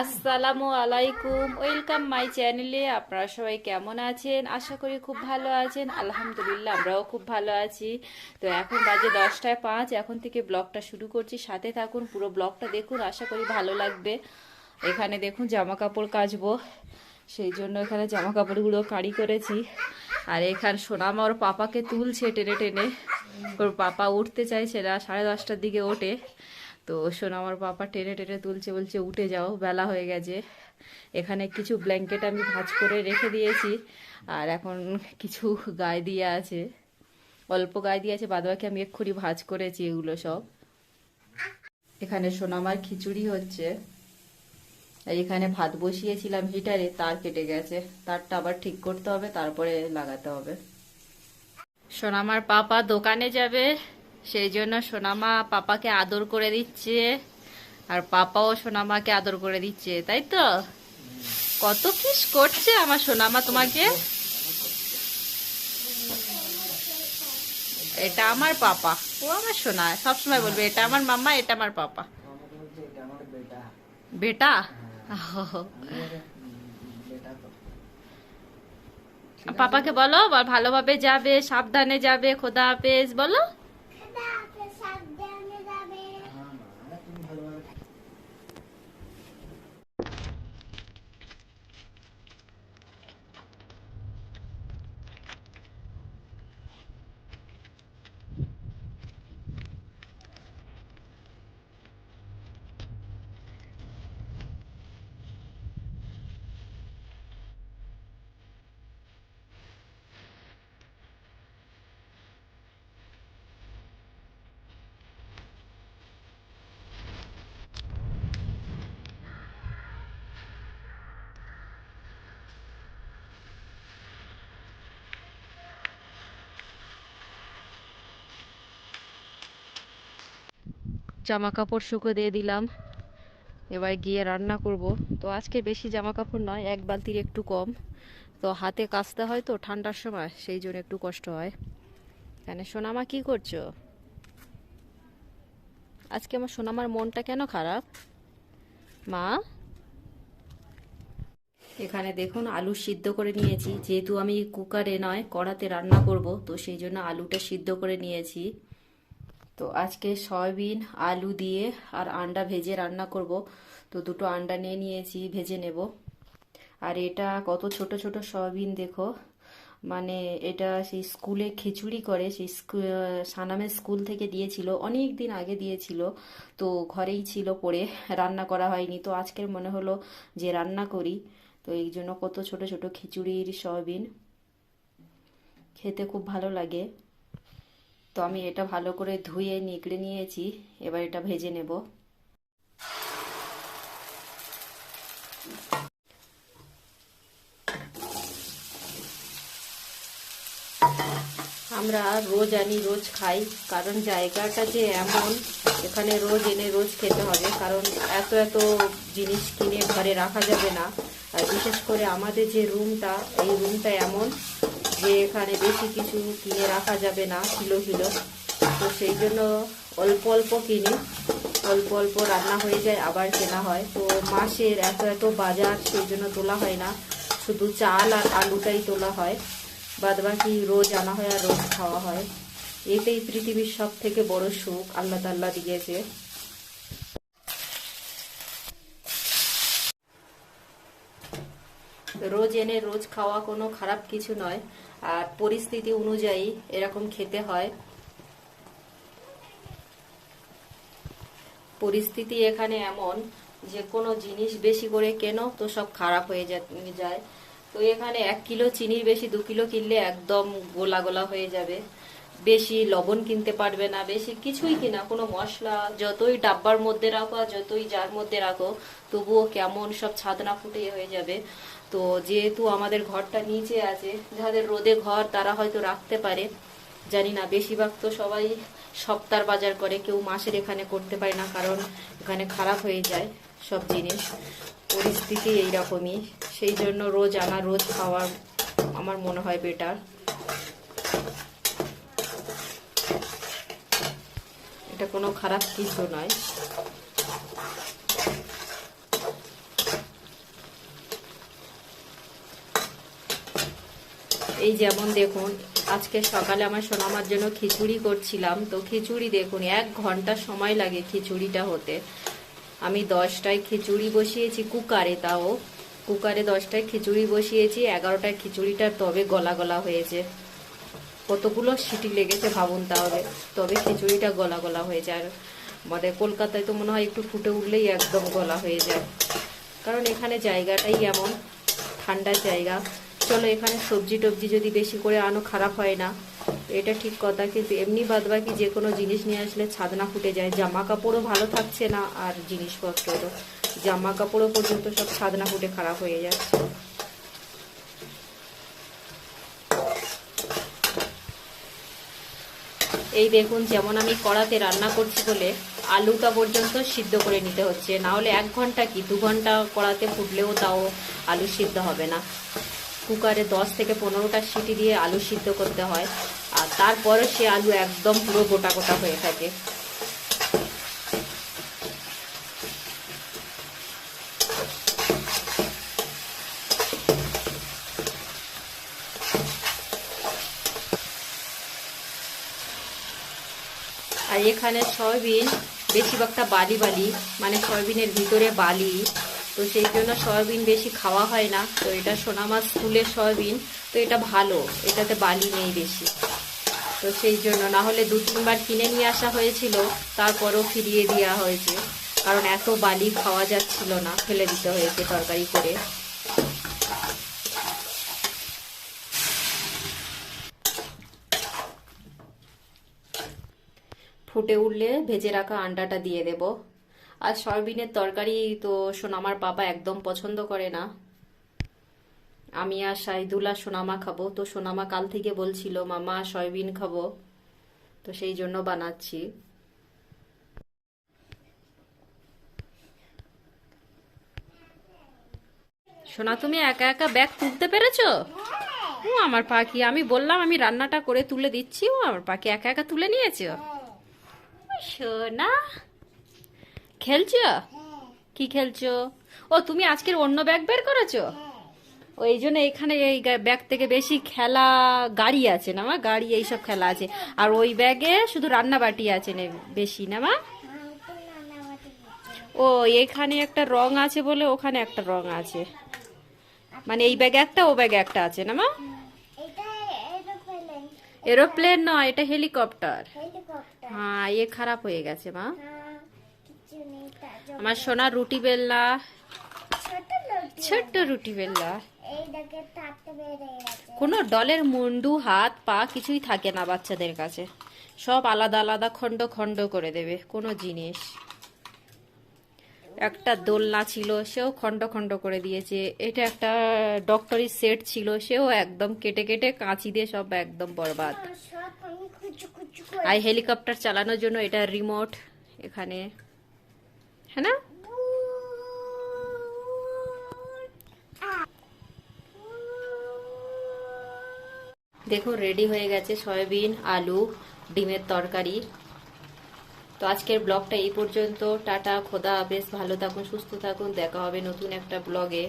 আসসালামু আলাইকুম, welcome my চ্যানেলে আপনারা সবাই কেমন আছেন? আশা করি খুব ভালো আছেন। আলহামদুলিল্লাহ আমরাও খুব ভালো আছি। তো এখন বাজে দশটায় পাঁচ, এখন থেকে ব্লগটা শুরু করছি। সাথে থাকুন, পুরো ব্লগটা দেখুন, আশা করি ভালো লাগবে। এখানে দেখুন জামা কাপড় কাচবো। সেই জন্য এখানে জামা কাপড়গুলো কাঁড়ি করেছি। আর এখানে সোনামা ওর পাপাকে তুলছে টেনে টেনে। ওর পাপা উঠতে চাইছে না, সাড়ে দশটার দিকে ওঠে। তো শোনো আমার পাপা টেনে টেনে তুলছে, বলছে, উঠে যাও, বেলা হয়ে গেছে। এখানে কিছু ব্ল্যাঙ্কেট আমি ভাঁজ করে রেখে দিয়েছি। আর এখন কিছু গায়ে দিয়ে আছে। অল্প গায়ে দিয়ে আছে, বাদবাকি আমি এক্ষুনি ভাঁজ করেছি এগুলো সব। এখানে সোনামার খিচুড়ি হচ্ছে। এখানে ভাত বসিয়েছিলাম হিটারে তার কেটে গেছে। তারটা আবার ঠিক করতে হবে তারপরে লাগাতে হবে। সোনামার পাপা দোকানে যাবে সেই জন্য সোনামা পাপাকে আদর করে দিচ্ছে আর পাপাও সোনামাকে আদর করে দিচ্ছে তাই তো? কত কিস করছে আমার সোনামা তোমাকে? এটা আমার পাপা। ও আমার সোনা সবসময় বলবে এটা আমার মাম্মা এটা আমার পাপা। বেটা? পাপাকে বলো ভালোভাবে যাবে সাবধানে যাবে খোদা হাফেজ বলো। জামা কাপড় শুকো দিয়ে দিলাম। এবার গিয়ে রান্না করব। তো আজকে বেশি জামা কাপড় নয়, এক বালতির একটু কম। তো হাতে কাচতে হয় তো ঠান্ডার সময়, সেই জন্য একটু কষ্ট হয়। এখানে সোনামা কি করছ? আজকে আমার সোনামার মনটা কেন খারাপ? মা? এখানে দেখুন, আলু সিদ্ধ করে নিয়েছি। যেহেতু আমি কুকারে নয়, কড়াতে রান্না করব, তো সেই জন্য আলুটা সিদ্ধ করে নিয়েছি। তো আজকে সয়াবিন, আলু দিয়ে আর আন্ডা ভেজে রান্না করব। তো দুটো আন্ডা নিয়ে নিয়েছি, ভেজে নেব। আর এটা কত ছোট ছোট সয়াবিন দেখো। মানে এটা সেই স্কুলে খিচুড়ি করে, সেই সানামের স্কুল থেকে দিয়েছিল অনেক দিন আগে দিয়েছিল। তো ঘরেই ছিল পড়ে, রান্না করা হয়নি। তো আজকের মনে হলো যে রান্না করি। তো এই জন্য কত ছোট ছোট খিচুড়ির সয়াবিন। খেতে খুব ভালো লাগে। তো আমি এটা ভালো করে ধুয়ে, নিগড়ে নিয়েছি। এবার এটা ভেজে নেব। আমরা রোজ আনি রোজ খাই, কারণ জায়গাটা যে এমন, এখানে রোজ এনে রোজ খেতে হবে, কারণ এত এত জিনিস কিনে ঘরে রাখা যাবে না। আর বিশেষ করে আমাদের যে রুমটা এই রুমটা এমন যে এখানে বেশি কিছু কিনে রাখা যাবে না, কিলো কিলো। তো সেই জন্য অল্প অল্প কিনি। অল্প অল্প রান্না হয়ে যায়, আবার কেনা হয়। তো মাসের এত এত বাজার, সেই জন্য তোলা হয় না। শুধু চাল আর আলুটাই তোলা হয়। বাদ বাকি রোজ আনা হয় আর রোজ খাওয়া হয়। এটাই পৃথিবীর সব থেকে বড় সুখ, আল্লাহ তাল্লাহ দিয়েছে। রোজ এনে রোজ খাওয়া কোনো খারাপ কিছু নয়। আর পরিস্থিতি অনুযায়ী এরকম খেতে হয়। পরিস্থিতি এখানে এমন যে কোনো জিনিস বেশি করে কেন তো সব খারাপ হয়ে যায়। তো এখানে এক কিলো চিনির বেশি দু কিলো কিনলে একদম গোলা গোলা হয়ে যাবে। বেশি লবণ কিনতে পারবে না, বেশি কিছুই কিনা, কোনো মশলা, যতই ডাব্বার মধ্যে রাখো আর যতই যার মধ্যে রাখো, তবুও কেমন সব ছাদনা ফুটে হয়ে যাবে। তো যেহেতু আমাদের ঘরটা নিচে আছে, যাদের রোদে ঘর তারা হয়তো রাখতে পারে। জানি না, বেশিরভাগ তো সবাই সপ্তাহ বাজার করে, কেউ মাসের এখানে করতে পারে না, কারণ এখানে খারাপ হয়ে যায় সব জিনিস। পরিস্থিতি এইরকমই, সেই জন্য রোজ আনা, রোজ খাওয়া আমার মনে হয় বেটার এটা কোনো খারাপ কিছু নয়। এই যেমন দেখুন, আজকে সকালে আমার সোনামার জন্য খিচুড়ি করছিলাম, তো খিচুড়ি দেখুন, এক ঘণ্টা সময় লাগে খিচুড়িটা হতে। আমি দশটায় খিচুড়ি বসিয়েছি, কুকারে তাও। কুকারে দশটায় খিচুড়ি বসিয়েছি, এগারোটায় খিচুড়িটা তবে গলা গলা হয়েছে। কতগুলো সিটি লেগেছে ভাবুন তাহলে। তবে খিচুড়িটা গলা গলা হয়ে যায়। আমাদের কলকাতায় তো মনে হয় একটু ফুটে উঠলেই একদম গলা হয়ে যায়। কারণ এখানে জায়গাটাই এমন, ঠান্ডা জায়গা। চলো এখানে সবজি টবজি যদি বেশি করে আনো, খারাপ হয় না। এটা ঠিক কথা, কিন্তু এমনি বাদ বাকি যে কোনো জিনিস নিয়ে আসলে ছাদনা ফুটে যায়। জামা কাপড়ও ভালো থাকছে না, আর জিনিসপত্র তো। জামা কাপড়ও পর্যন্ত সব ছাদনা ফুটে খারাপ হয়ে যাচ্ছে। এই দেখুন যেমন আমি কড়াতে রান্না করছি বলে আলুটা পর্যন্ত সিদ্ধ করে নিতে হচ্ছে। না হলে এক ঘণ্টা কি দু ঘণ্টা কড়াতে ফুটলেও তাও আলু সিদ্ধ হবে না। কুকারে দশ থেকে পনেরোটা সিটি দিয়ে আলু সিদ্ধ করতে হয়। আর তারপরে সে আলু একদম পুরো গোটা গোটা হয়ে থাকে। এখানে সয়াবিন বেশিরভাগটা বালি বালি মানে সয়াবিনের ভিতরে বালি। তো সেই জন্য সয়াবিন বেশি খাওয়া হয় না। তো এটা সোনামার স্কুলের সয়াবিন, তো এটা ভালো, এটাতে বালি নেই বেশি। তো সেই জন্য না হলে দু, তিনবার কিনে নিয়ে আসা হয়েছিল, তারপরও ফিরিয়ে দেওয়া হয়েছে। কারণ এত বালি খাওয়া যাচ্ছিল না, ফেলে দিতে হয়েছে তরকারি করে। ফুটে উঠলে ভেজে রাখা আন্ডাটা দিয়ে দেব। আর সয়াবিনের তরকারি তো সোনামার বাবা একদম পছন্দ করে না। আমি আর সাইদুল্লা সোনামা খাব। তো সোনামা কাল থেকে বলছিল, মামা, সয়াবিন খাব। তো সেই জন্য বানাচ্ছি। সোনা, তুমি একা একা ব্যাগ তুলতে পেরেছ? ও, আমার পাখি আমি বললাম আমি রান্নাটা করে তুলে দিচ্ছি। ও, আমার পাখি একা একা তুলে নিয়েছো? সোনা খেলছো? কি খেলছো? ও তুমি আজকের অন্য ব্যাগ বের করেছ? ওই জন্য এখানে এই ব্যাগ থেকে বেশি খেলা গাড়ি আছে না মা? গাড়ি এইসব খেলা আছে। আর ওই ব্যাগে শুধু রান্না বাটি আছে না বেশি না মা? ও এখানে একটা রং আছে বলে ওখানে একটা রং আছে। মানে এই ব্যাগে একটা ও ব্যাগে একটা আছে না মা? এরোপ্লেন নয় এটা হেলিকপ্টার। হ্যাঁ এ খারাপ হয়ে গেছে মা। হ্যাঁ। আমার সোনা রুটি বেলনা ছোট্ট রুটি গেছে। কোনো ডলের মুন্ডু হাত পা কিছুই থাকে না বাচ্চাদের কাছে। সব আলাদা আলাদা খণ্ড খণ্ড করে দেবে কোনো জিনিস। একটা দোলনা ছিল, সেও খণ্ড খণ্ড করে দিয়েছে। এটা একটা ডক্টরি সেট ছিল, সেও একদম কেটে কেটে কাঁচি দিয়ে সব একদম বরবাদ। আর হেলিকপ্টার চালানোর জন্য এটা রিমোট এখানে। হ্যাঁ না? দেখুন, রেডি হয়ে গেছে সয়াবিন, আলু, ডিমের তরকারি। তো আজকের ব্লগটা এই পর্যন্ত। টাটা, খোদা বেশ ভালো থাকুন, সুস্থ থাকুন, দেখা হবে নতুন একটা ব্লগে।